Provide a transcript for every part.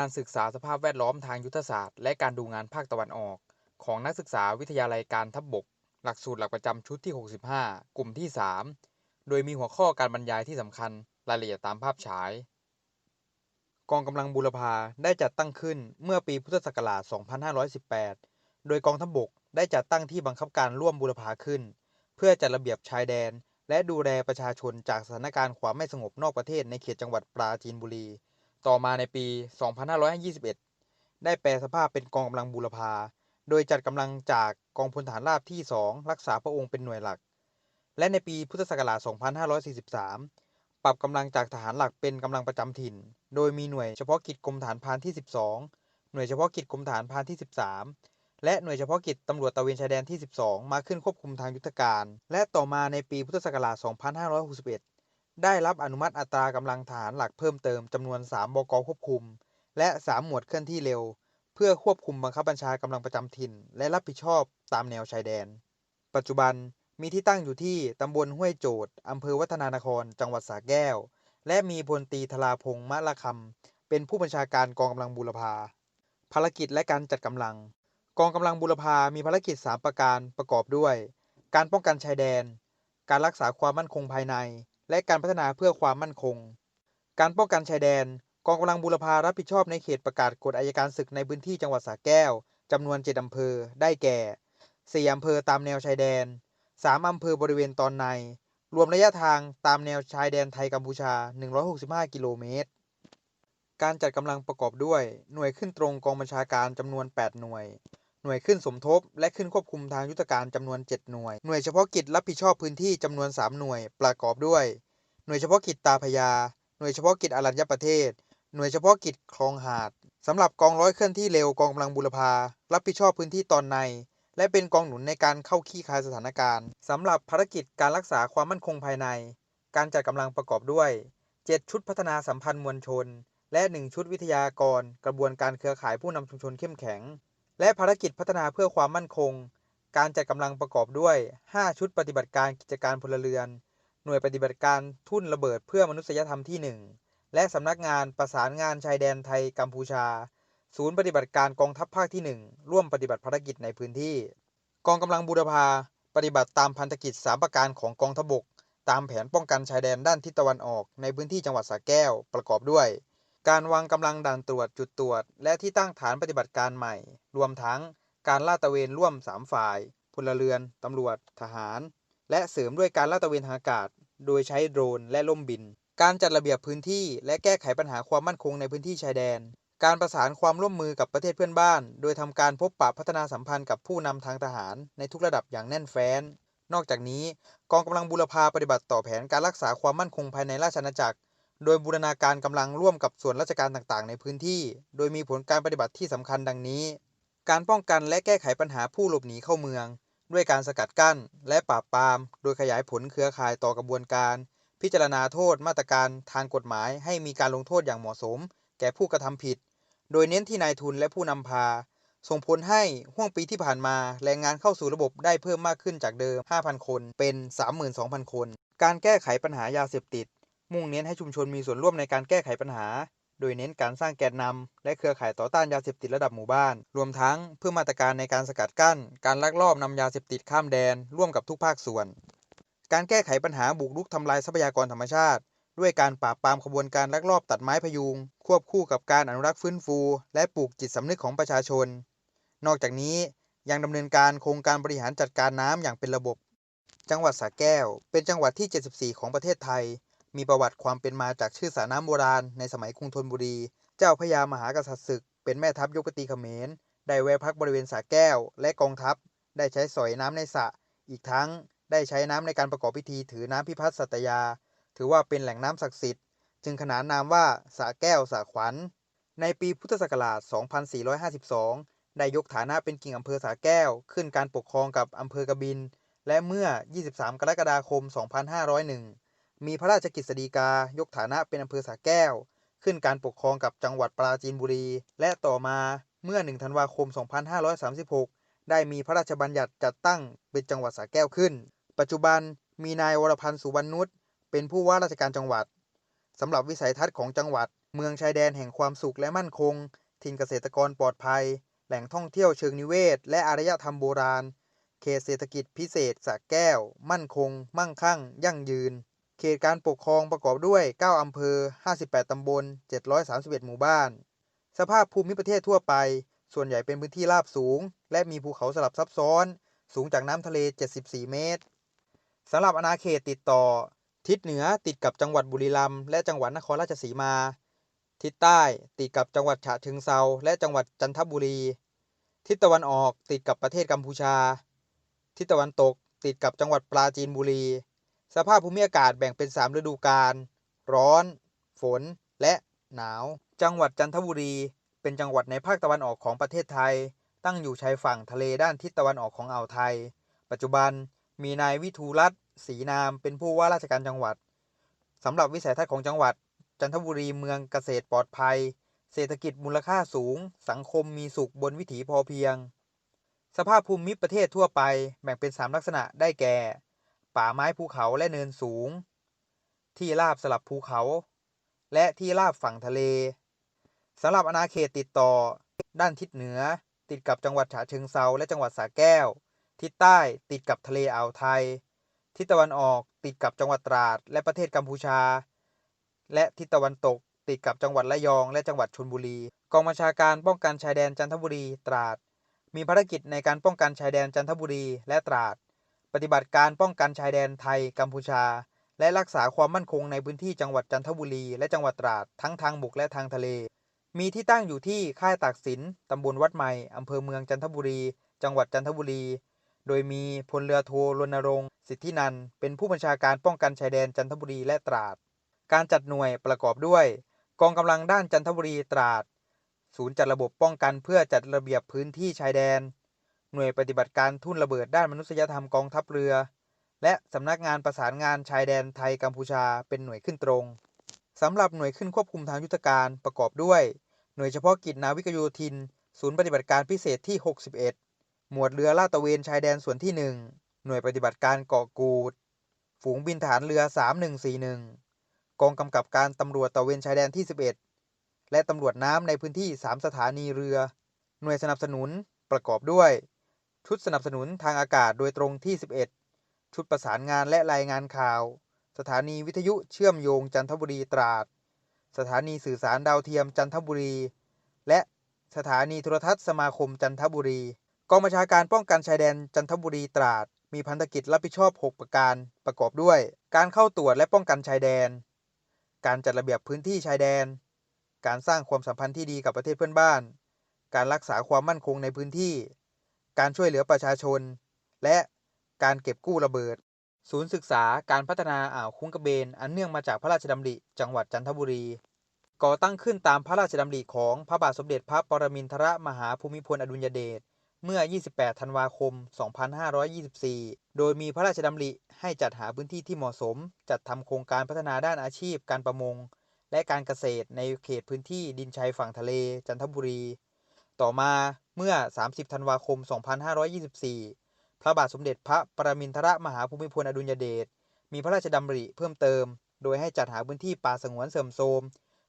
การศึกษาสภาพแวดล้อมทางยุทธศาสตร์ และการดูงานภาคตะวันออก ของนักศึกษาวิทยาลัยการทัพบก หลักสูตรหลักประจำชุดที่ 65 กลุ่มที่ 3 โดยมีหัวข้อการบรรยายที่สำคัญรายละเอียดตามภาพฉาย กองกำลังบูรพาได้จัดตั้งขึ้นเมื่อปีพุทธศักราช 2518 โดยกองทัพบกได้จัดตั้งที่บังคับการร่วมบูรพาขึ้น เพื่อจัดระเบียบชายแดน และดูแลประชาชนจากสถานการณ์ความไม่สงบนอกประเทศในเขตจังหวัดปราจีนบุรี ต่อมาในปี 2521 ได้แปลสภาพเป็นกองกำลังบูรพา โดยจัดกำลังจากกองพลฐานราบที่ 2 รักษาพระองค์เป็นหน่วยหลัก และในปีพุทธศักราช 2543 ปรับกำลังจากทหารหลักเป็นกำลังประจำถิ่น โดยมีหน่วยเฉพาะกิจกรมฐานพานที่ 12 หน่วยเฉพาะกิจกรมฐานพานที่ 13และหน่วยเฉพาะกิจตำรวจตะเวนชายแดนที่ 12 มาขึ้นควบคุมทางยุทธการ และต่อมาในปีพุทธศักราช 2561 ได้รับอนุมัติอัตรากำลังทหารหลักเพิ่มเติมจำนวน 3 บกควบคุม และ 3 หมวดเคลื่อนที่เร็ว เพื่อควบคุมบังคับบัญชากำลังประจำถิ่น และรับผิดชอบตามแนวชายแดน ปัจจุบันมีที่ตั้งอยู่ที่ตำบลห้วยโจดอำเภอวัฒนานคร จังหวัดสระแก้ว และมีพลตีธราพงษ์มะละคำเป็นผู้บัญชาการกองกำลังบูรพา ภารกิจและการจัดกำลัง กองกำลังบูรพามีภารกิจ 3 ประการประกอบด้วย การป้องกันชายแดน การรักษาความมั่นคงภายใน และการพัฒนาเพื่อความมั่นคง การป้องกันชายแดน กองกำลังบูรพารับผิดชอบในเขตประกาศกฎอัยการศึกในพื้นที่จังหวัดสระแก้วจำนวน7อำเภอ ได้แก่4อำเภอตามแนวชายแดน3อำเภอบริเวณตอนใน รวมระยะทางตามแนวชายแดนไทยกัมพูชา 165 กิโลเมตร การจัดกำลังประกอบด้วย หน่วยขึ้นตรงกองบัญชาการจำนวน 8 หน่วย หน่วยขึ้นสมทบ และขึ้นควบคุมทางยุทธการจำนวน 7 หน่วย หน่วยเฉพาะกิจรับผิดชอบพื้นที่จำนวน 3 หน่วย ประกอบด้วย หน่วยเฉพาะกิจตาพญาหน่วยเฉพาะกิจอรัญญประเทศ หน่วยเฉพาะกิจคลองหาดสำหรับกองร้อยเคลื่อนที่เร็วกองกำลังบูรพา รับผิดชอบพื้นที่ตอนใน และเป็นกองหนุนในการเข้าขี้คายสถานการณ์สำหรับภารกิจการรักษาความมั่นคงภายใน การจัดกำลังประกอบด้วย 7 ชุดพัฒนาสัมพันธ์มวลชน และ 1 ชุดวิทยากร กระบวนการเครือข่ายผู้นำชุมชนเข้มแข็ง และภารกิจพัฒนาเพื่อความมั่นคง การจัดกำลังประกอบด้วย 5 ชุดปฏิบัติการกิจการพลเรือน หน่วยปฏิบัติการทุ่นระเบิดเพื่อมนุษยธรรมที่ 1 และสำนักงานประสานงานชายแดนไทยกัมพูชา ศูนย์ปฏิบัติการกองทัพภาคที่ 1 ร่วมปฏิบัติภารกิจในพื้นที่ กองกำลังบูรพาปฏิบัติตามพันธกิจ 3 ประการของกองทบก ตามแผนป้องกันชายแดนด้านทิศตะวันออกในพื้นที่จังหวัดสระแก้วประกอบด้วย การวางกำลังด่านตรวจจุดตรวจ และที่ตั้งฐานปฏิบัติการใหม่ รวมทั้งการลาดตระเวนร่วม 3 ฝ่าย พลเรือน ตำรวจ ทหาร และเสริมด้วยการลาดตระเวนทางอากาศ โดยใช้โดรนและล่มบิน การจัดระเบียบพื้นที่ และแก้ไขปัญหาความมั่นคงในพื้นที่ชายแดน การประสานความร่วมมือกับประเทศเพื่อนบ้าน โดยทำการพบปะพัฒนาสัมพันธ์กับผู้นำทางทหารในทุกระดับอย่างแน่นแฟ้น นอกจากนี้ กองกำลังบูรพาปฏิบัติต่อแผนการรักษาความมั่นคงภายในราชอาณาจักร โดยบูรณาการกำลังร่วมกับส่วนราชการต่างๆ ในพื้นที่ โดยมีผลการปฏิบัติที่สำคัญดังนี้ การป้องกันและแก้ไขปัญหาผู้หลบหนีเข้าเมือง ด้วยการสกัดกั้น และปราบปราม โดยขยายผลเครือข่ายต่อกระบวนการ พิจารณาโทษมาตรการทางกฎหมาย ให้มีการลงโทษอย่างเหมาะสม แก่ผู้กระทำผิด โดยเน้นที่นายทุนและผู้นำพา ส่งผลให้ห่วงปีที่ผ่านมาแรงงานเข้าสู่ระบบได้เพิ่มมากขึ้นจากเดิม 5,000 คน เป็น 32,000 คน การแก้ไขปัญหายาเสพติด มุ่งเน้นให้ชุมชนมีส่วนร่วมในการแก้ไขปัญหา โดยเน้นการสร้างแกนนำและเครือข่ายต่อต้านยาเสพติดระดับหมู่บ้าน รวมทั้งเพิ่มมาตรการในการสกัดกั้น การลักลอบนำยาเสพติดข้ามแดน ร่วมกับทุกภาคส่วน การแก้ไขปัญหาบุกรุกทำลายทรัพยากรธรรมชาติ ด้วยการปราบปรามขบวนการลักลอบตัดไม้พยุง ควบคู่กับการอนุรักษ์ฟื้นฟู และปลูกจิตสำนึกของประชาชน นอกจากนี้ยังดำเนินการโครงการบริหารจัดการน้ำอย่างเป็นระบบ จังหวัดสระแก้ว เป็นจังหวัดที่ 74 ของประเทศไทย มีประวัติความเป็นมาจากชื่อสระน้ำโบราณในสมัยกรุงธนบุรี เจ้าพระยามหากษัตริย์ศึก เป็นแม่ทัพยกตีเขมร ได้แวะพักบริเวณสระแก้ว และกองทัพ ได้ใช้สอยน้ำในสระ อีกทั้งได้ใช้น้ำในการประกอบพิธีถือน้ำพิพัฒน์สัตยา ถือว่าเป็นแหล่งน้ำศักดิ์สิทธิ์ จึงขนานนามว่าสระแก้วสระขวัญ ในปีพุทธศักราช 2452 ได้ยกฐานะเป็นกิ่งอำเภอสระแก้ว ขึ้นการปกครองกับอำเภอกบิน และเมื่อ 23 กรกฎาคม 2501 มีพระราชกฤษฎีกายกฐานะเป็นอำเภอสระแก้ว ขึ้นการปกครองกับจังหวัดปราจีนบุรี และต่อมาเมื่อ 1 ธันวาคม 2536 ได้มีพระราชบัญญัติจัดตั้งเป็นจังหวัดสระแก้วขึ้น ปัจจุบันมีนายวรพันธ์สุวรรณนุชเป็นผู้ว่าราชการจังหวัดสำหรับวิสัยทัศน์ของจังหวัด เมืองชายแดนแห่งความสุขและมั่นคง ถิ่นเกษตรกรปลอดภัย แหล่งท่องเที่ยวเชิงนิเวศ และอารยธรรมโบราณ เขตเศรษฐกิจพิเศษสระแก้ว มั่นคง มั่งคั่ง ยั่งยืน เขตการปกครองประกอบด้วย 9 อำเภอ 58 ตำบล 731 หมู่บ้าน สภาพภูมิประเทศทั่วไป ส่วนใหญ่เป็นพื้นที่ราบสูง และมีภูเขาสลับซับซ้อน สูงจากน้ำทะเล 74 เมตรสำหรับอาณาเขตติดต่อ ทิศเหนือติดกับจังหวัดบุรีรัมย์และจังหวัดนครราชสีมา ทิศใต้ติดกับจังหวัดฉะเชิงเทราและจังหวัดจันทบุรี ทิศตะวันออกติดกับประเทศกัมพูชา ทิศตะวันตกติดกับจังหวัดปราจีนบุรี สภาพภูมิอากาศแบ่งเป็น 3 ฤดูกาล ร้อน ฝน และหนาว จังหวัดจันทบุรี เป็นจังหวัดในภาคตะวันออกของประเทศไทย ตั้งอยู่ชายฝั่งทะเลด้านทิศตะวันออกของอ่าวไทย ปัจจุบันมีนายวิทูรัตน์ศรีนาม เป็นผู้ว่าราชการจังหวัดสำหรับวิสัยทัศน์ของจังหวัด จันทบุรีเมืองเกษตรปลอดภัย เศรษฐกิจมูลค่าสูง สังคมมีสุขบนวิถีพอเพียง สภาพภูมิประเทศทั่วไปแบ่งเป็น 3 ลักษณะได้แก่ ป่าไม้ภูเขาและเนินสูง ที่ราบสลับภูเขา และที่ราบฝั่งทะเลสำหรับอาณาเขตติดต่อ ด้านทิศเหนือ ติดกับจังหวัดฉะเชิงเทราและจังหวัดสระแก้ว ทิศใต้ติดกับทะเลอ่าวไทย ทิศตะวันออกติดกับจังหวัดตราด และประเทศกัมพูชา และทิศตะวันตก ติดกับจังหวัดระยองและจังหวัดชลบุรี กองบัญชาการป้องกันชายแดนจันทบุรีตราด มีภารกิจในการป้องกันชายแดนจันทบุรีและตราด ปฏิบัติการป้องกันชายแดนไทยกัมพูชา และรักษาความมั่นคงในพื้นที่จังหวัดจันทบุรีและจังหวัดตราดทั้งทางบกและทางทะเล มีที่ตั้งอยู่ที่ค่ายตากสินตำบลวัดใหม่อำเภอเมืองจันทบุรี จังหวัดจันทบุรี โดยมีพลเรือโทรณรงค์สิทธินันเป็นผู้บัญชาการป้องกันชายแดนจันทบุรีและตราด การจัดหน่วยประกอบด้วย กองกำลังด้านจันทบุรีตราด ศูนย์จัดระบบป้องกันเพื่อจัดระเบียบพื้นที่ชายแดน หน่วยปฏิบัติการทุ่นระเบิดด้านมนุษยธรรมกองทัพเรือ และสำนักงานประสานงานชายแดนไทยกัมพูชาเป็นหน่วยขึ้นตรงสำหรับหน่วยขึ้นควบคุมทางยุทธการประกอบด้วย หน่วยเฉพาะกิจนาวิกโยธิน ศูนย์ปฏิบัติการพิเศษที่ 61 หมวดเรือลาดตระเวนชายแดนส่วนที่ 1 หน่วยปฏิบัติการเกาะกูด ฝูงบินฐานเรือ 3141 กองกำกับการตำรวจตระเวนชายแดนที่ 11 และตำรวจน้ำในพื้นที่ 3 สถานีเรือ หน่วยสนับสนุนประกอบด้วย ชุดสนับสนุนทางอากาศโดยตรงที่ 11 ชุดประสานงานและรายงานข่าว สถานีวิทยุเชื่อมโยงจันทบุรีตราด สถานีสื่อสารดาวเทียมจันทบุรี และสถานีโทรทัศน์สมาคมจันทบุรี กองบัญชาการป้องกันชายแดนจันทบุรีตราด มีพันธกิจรับผิดชอบ 6 ประการประกอบด้วย การเข้าตรวจและป้องกันชายแดน การจัดระเบียบพื้นที่ชายแดน การสร้างความสัมพันธ์ที่ดีกับประเทศเพื่อนบ้าน การรักษาความมั่นคงในพื้นที่ การช่วยเหลือประชาชน และการเก็บกู้ระเบิด ศูนย์ศึกษาการพัฒนาอ่าวคุ้งกระเบน อันเนื่องมาจากพระราชดำริจังหวัดจันทบุรี ก่อตั้งขึ้นตามพระราชดำริของพระบาทสมเด็จพระปรมินทรมหาภูมิพลอดุลยเดชเมื่อ 28 ธันวาคม 2524 โดยมีพระราชดำริให้จัดหาพื้นที่ที่เหมาะสม จัดทำโครงการพัฒนาด้านอาชีพ การประมง และการเกษตรในเขตพื้นที่ดินชายฝั่งทะเลจันทบุรี ต่อมา เมื่อ 30 ธันวาคม 2524 พระบาทสมเด็จพระปรมินทรมหาภูมิพลอดุลยเดช มีพระราชดำริเพิ่มเติม โดยให้จัดหาพื้นที่ป่าสงวนเสื่อมโทรม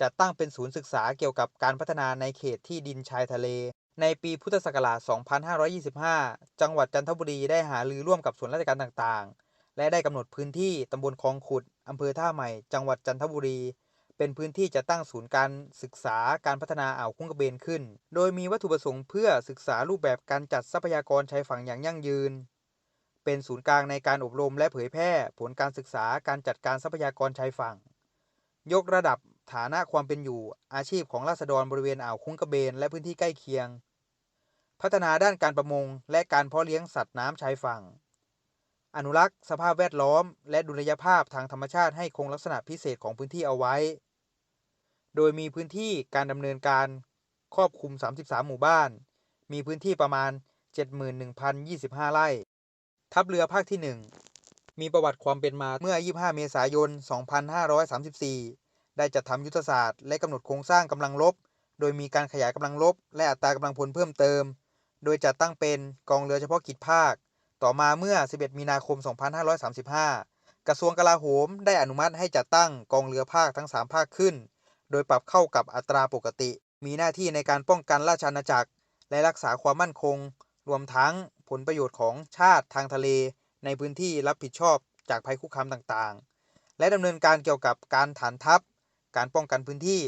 จัดตั้งเป็นศูนย์ศึกษาเกี่ยวกับการพัฒนาในเขตที่ดินชายทะเล ในปีพุทธศักราช 2525 จังหวัดจันทบุรีได้หารือร่วมกับส่วนราชการต่างๆ และได้กำหนดพื้นที่ตำบลคลองขุดอำเภอท่าใหม่ จังหวัดจันทบุรี เป็นพื้นที่จะตั้งศูนย์การศึกษาการพัฒนาอ่าวคุ้งกระเบนขึ้น โดยมีวัตถุประสงค์เพื่อศึกษารูปแบบการจัดทรัพยากรชายฝั่งอย่างยั่งยืน เป็นศูนย์กลางในการอบรมและเผยแพร่ผลการศึกษาการจัดการทรัพยากรชายฝั่ง ยกระดับฐานะความเป็นอยู่ อาชีพของราษฎรบริเวณอ่าวคุ้งกระเบนและพื้นที่ใกล้เคียง พัฒนาด้านการประมง และการเพาะเลี้ยงสัตว์น้ำชายฝั่ง อนุรักษ์ สภาพแวดล้อม และดุลยภาพทางธรรมชาติให้คงลักษณะพิเศษของพื้นที่เอาไว้ โดยมีพื้นที่การดำเนินการครอบคลุม 33 หมู่บ้าน มีพื้นที่ประมาณ 71,025 ไร่ ทัพเรือภาคที่ 1 มีประวัติความเป็นมาเมื่อ 25 เมษายน 2534 ได้จัดทำยุทธศาสตร์และกำหนดโครงสร้างกำลังรบ โดยมีการขยายกำลังรบ และอัตรากำลังพลเพิ่มเติม โดยจัดตั้งเป็นกองเรือเฉพาะกิจภาค ต่อมาเมื่อ 11 มีนาคม 2535 กระทรวงกลาโหมได้อนุมัติให้จัดตั้งกองเรือภาคทั้ง 3 ภาคขึ้น โดยปรับเข้ากับอัตราปกติ มีหน้าที่ในการป้องกันราชอาณาจักร และรักษาความมั่นคง รวมทั้งผลประโยชน์ของชาติทางทะเล ในพื้นที่รับผิดชอบจากภัยคุกคามต่างๆ และดำเนินการเกี่ยวกับการฐานทัพ การป้องกันพื้นที่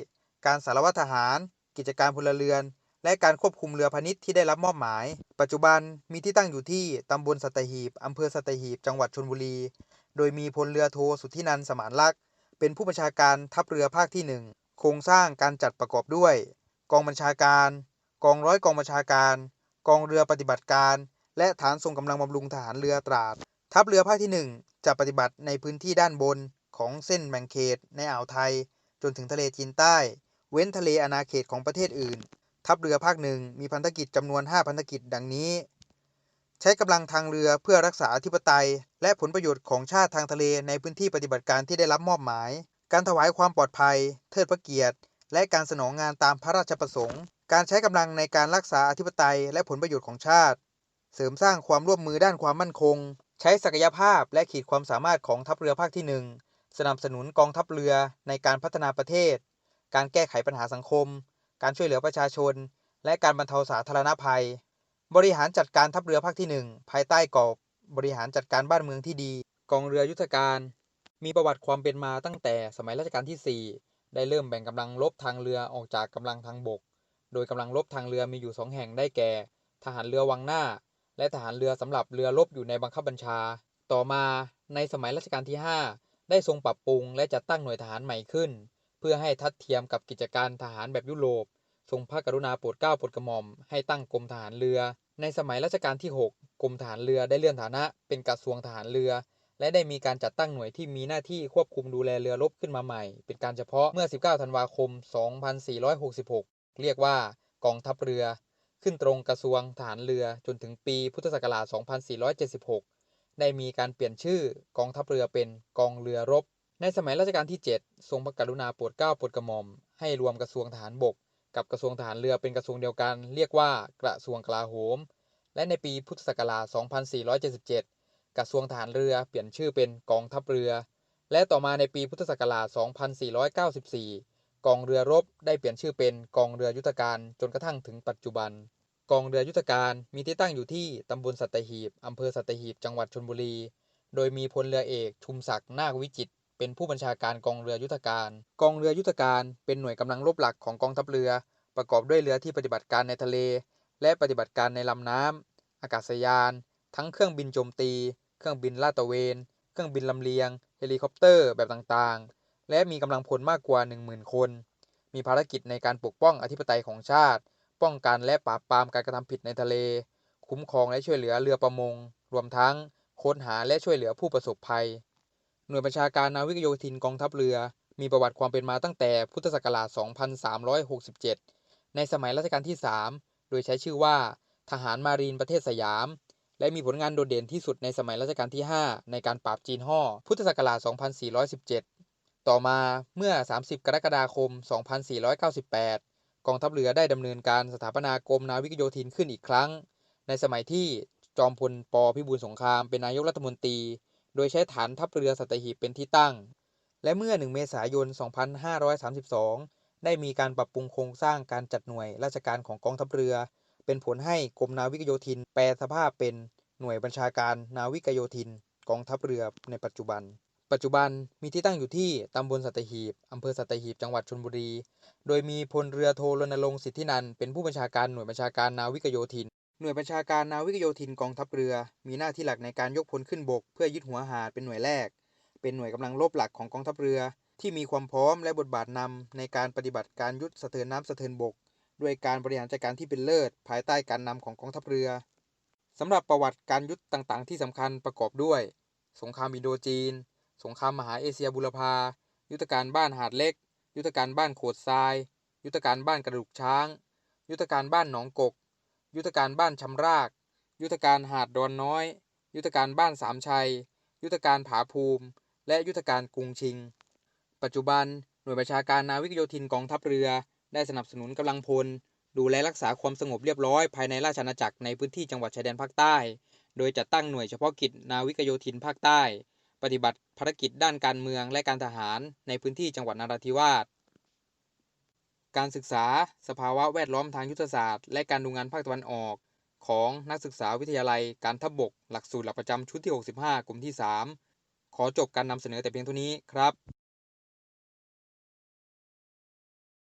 การสารวัตรทหาร กิจการพลเรือน และการควบคุมเรือพาณิชย์ที่ได้รับมอบหมาย ปัจจุบันมีที่ตั้งอยู่ที่ตำบลสัตหีบอำเภอสัตหีบ จังหวัดชลบุรี โดยมีพลเรือโทสุทธินันสมานลักษณ์เป็นผู้บัญชาการทัพเรือภาคที่ 1 ครงสร้างการจัดประกอบด้วย กองบัญชาการ กองร้อยกองบัญชาการ กองเรือปฏิบัติการ และฐานส่งกำลังบำรุงทหารเรือตราด ทัพเรือภาคที่ 1 จะปฏิบัติในพื้นที่ด้านบนของเส้นแบ่งเขตในอ่าวไทย จนถึงทะเลจีนใต้ เว้นทะเลอาณาเขตของประเทศอื่น ทัพเรือภาคหนึ่งมีพันธกิจจำนวน 5 พันธกิจดังนี้ ใช้กำลังทางเรือเพื่อรักษาอธิปไตย และผลประโยชน์ของชาติทางทะเลในพื้นที่ปฏิบัติการที่ได้รับมอบหมาย การถวายความปลอดภัย เทิดพระเกียรติ และการสนองงานตามพระราชประสงค์ การใช้กำลังในการรักษาอธิปไตยและผลประโยชน์ของชาติ เสริมสร้างความร่วมมือด้านความมั่นคง ใช้ศักยภาพและขีดความสามารถของทัพเรือภาคที่ 1 สนับสนุนกองทัพเรือในการพัฒนาประเทศ การแก้ไขปัญหาสังคม การช่วยเหลือประชาชน และการบรรเทาสาธารณภัย บริหารจัดการทัพเรือภาคที่ 1 ภายใต้กรอบบริหารจัดการบ้านเมืองที่ดี กองเรือยุทธการ มีประวัติความเป็นมาตั้งแต่สมัยรัชกาลที่ 4 ได้เริ่มแบ่งกำลังรบทางเรือออกจากกำลังทางบก โดยกำลังรบทางเรือมีอยู่ 2 แห่งได้แก่ ทหารเรือวังหน้า และทหารเรือสำหรับเรือรบอยู่ในบังคับบัญชา ต่อมาในสมัยรัชกาลที่ 5 ได้ทรงปรับปรุงและจัดตั้งหน่วยทหารใหม่ขึ้น เพื่อให้ทัดเทียมกับกิจการทหารแบบยุโรป ทรงพระกรุณาโปรดเกล้าโปรดกระหม่อมให้ตั้งกรมทหารเรือ ในสมัยรัชกาลที่ 6 กรมทหารเรือได้เลื่อนฐานะเป็นกระทรวงทหารเรือ และได้มีการจัดตั้งหน่วยที่มีหน้าที่ควบคุมดูแลเรือรบขึ้นมาใหม่ เป็นการเฉพาะเมื่อ 19 ธันวาคม 2466 เรียกว่ากองทัพเรือ ขึ้นตรงกระทรวงทหารเรือจนถึงปีพุทธศักราช 2476 ได้มีการเปลี่ยนชื่อกองทัพเรือเป็นกองเรือรบ ในสมัยรัชกาลที่ 7 ทรงพระกรุณาโปรดเกล้าโปรดกระหม่อมให้รวมกระทรวงทหารบก กับกระทรวงทหารเรือเป็นกระทรวงเดียวกัน เรียกว่ากระทรวงกลาโหม และในปีพุทธศักราช 2477 กระทรวงทหารเรือเปลี่ยนชื่อเป็นกองทัพเรือ และต่อมาในปีพุทธศักราช 2494 กองเรือรบได้เปลี่ยนชื่อเป็นกองเรือยุทธการจนกระทั่งถึงปัจจุบัน กองเรือยุทธการมีที่ตั้งอยู่ที่ตำบลสัตหีบอำเภอสัตหีบจังหวัดชลบุรี โดยมีพลเรือเอกชุมศักดิ์นาควิจิตรเป็นผู้บัญชาการกองเรือยุทธการ กองเรือยุทธการเป็นหน่วยกำลังรบหลักของกองทัพเรือ ประกอบด้วยเรือที่ปฏิบัติการในทะเล และปฏิบัติการในลำน้ำอากาศยาน ทั้งเครื่องบินโจมตี เครื่องบินลาดตระเวน เครื่องบินลำเลียง เฮลิคอปเตอร์แบบต่างๆ และมีกำลังพลมากกว่า 10,000 คน มีภารกิจในการปกป้องอธิปไตยของชาติ ป้องกันและปราบปรามการกระทำผิดในทะเล คุ้มครองและช่วยเหลือเรือประมง รวมทั้งค้นหาและช่วยเหลือผู้ประสบภัย หน่วยบัญชาการนาวิกโยธินกองทัพเรือ มีประวัติความเป็นมาตั้งแต่พุทธศักราช 2367 ในสมัยรัชกาลที่ 3 โดยใช้ชื่อว่า ทหารมารีนประเทศสยาม และมีผลงานโดดเด่นที่สุดในสมัยรัชกาลที่ 5 ในการปราบจีนห่อพุทธศักราช 2417 ต่อมาเมื่อ 30 กรกฎาคม 2498 กองทัพเรือได้ดำเนินการสถาปนากรมนาวิกโยธินขึ้นอีกครั้ง ในสมัยที่จอมพลปพิบูลสงครามเป็นนายกรัฐมนตรี โดยใช้ฐานทัพเรือสัตหีบเป็นที่ตั้ง และเมื่อ 1 เมษายน 2532 ได้มีการปรับปรุงโครงสร้างการจัดหน่วยราชการของกองทัพเรือ เป็นผลให้กรมนาวิกโยธิน แปลสภาพเป็นหน่วยบัญชาการนาวิกโยธิน กองทัพเรือในปัจจุบัน ปัจจุบันมีที่ตั้งอยู่ที่ตำบลสัตหีบอำเภอสัตหีบจังหวัดชลบุรี โดยมีพลเรือโทรณรงค์สิทธินันเป็นผู้บัญชาการหน่วยบัญชาการนาวิกโยธิน หน่วยบัญชาการนาวิกโยธินกองทัพเรือ มีหน้าที่หลักในการยกพลขึ้นบก เพื่อยึดหัวหาดเป็นหน่วยแรก เป็นหน่วยกำลังรบหลักของกองทัพเรือ ที่มีความพร้อมและบทบาทนำในการปฏิบัติการยุทธสะเทินน้ำสะเทินบก ด้วยการบริหารจัดการที่เป็นเลิศ ภายใต้การนำของกองทัพเรือสำหรับประวัติการยุทธต่างๆ ที่สำคัญประกอบด้วย สงครามอินโดจีน สงครามมหาเอเชียบุรพา ยุทธการบ้านหาดเล็ก ยุทธการบ้านโขดทราย ยุทธการบ้านกระดูกช้าง ยุทธการบ้านหนองกก ยุทธการบ้านชำราก ยุทธการหาดดอนน้อย ยุทธการบ้านสามชัย ยุทธการผาภูมิ และยุทธการกรุงชิง ปัจจุบันหน่วยบัญชาการนาวิกโยธินกองทัพเรือ ได้สนับสนุนกำลังพล ดูแลรักษาความสงบเรียบร้อยภายในราชอาณาจักรในพื้นที่จังหวัดชายแดนภาคใต้ โดยจัดตั้งหน่วยเฉพาะกิจนาวิกโยธินภาคใต้ ปฏิบัติภารกิจด้านการเมืองและการทหารในพื้นที่จังหวัดนราธิวาสการศึกษา สภาวะแวดล้อมทางยุทธศาสตร์ และการดูงานภาคตะวันออก ของนักศึกษาวิทยาลัยการทบกหลักสูตรหลักประจำชุดที่ 65 กลุ่มที่ 3 ขอจบการนำเสนอแต่เพียงเท่านี้ครับ